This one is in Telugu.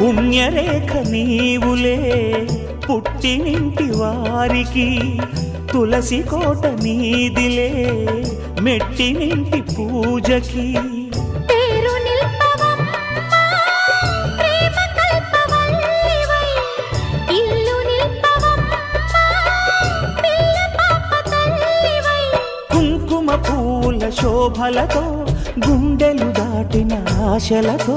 పుణ్యరేఖ నీవులే పుట్టినింటి వారికి తులసి కోట నీదిలే మెట్టినింటి పూజకి. పూల శోభలతో గుండెలు దాటిన ఆశలతో.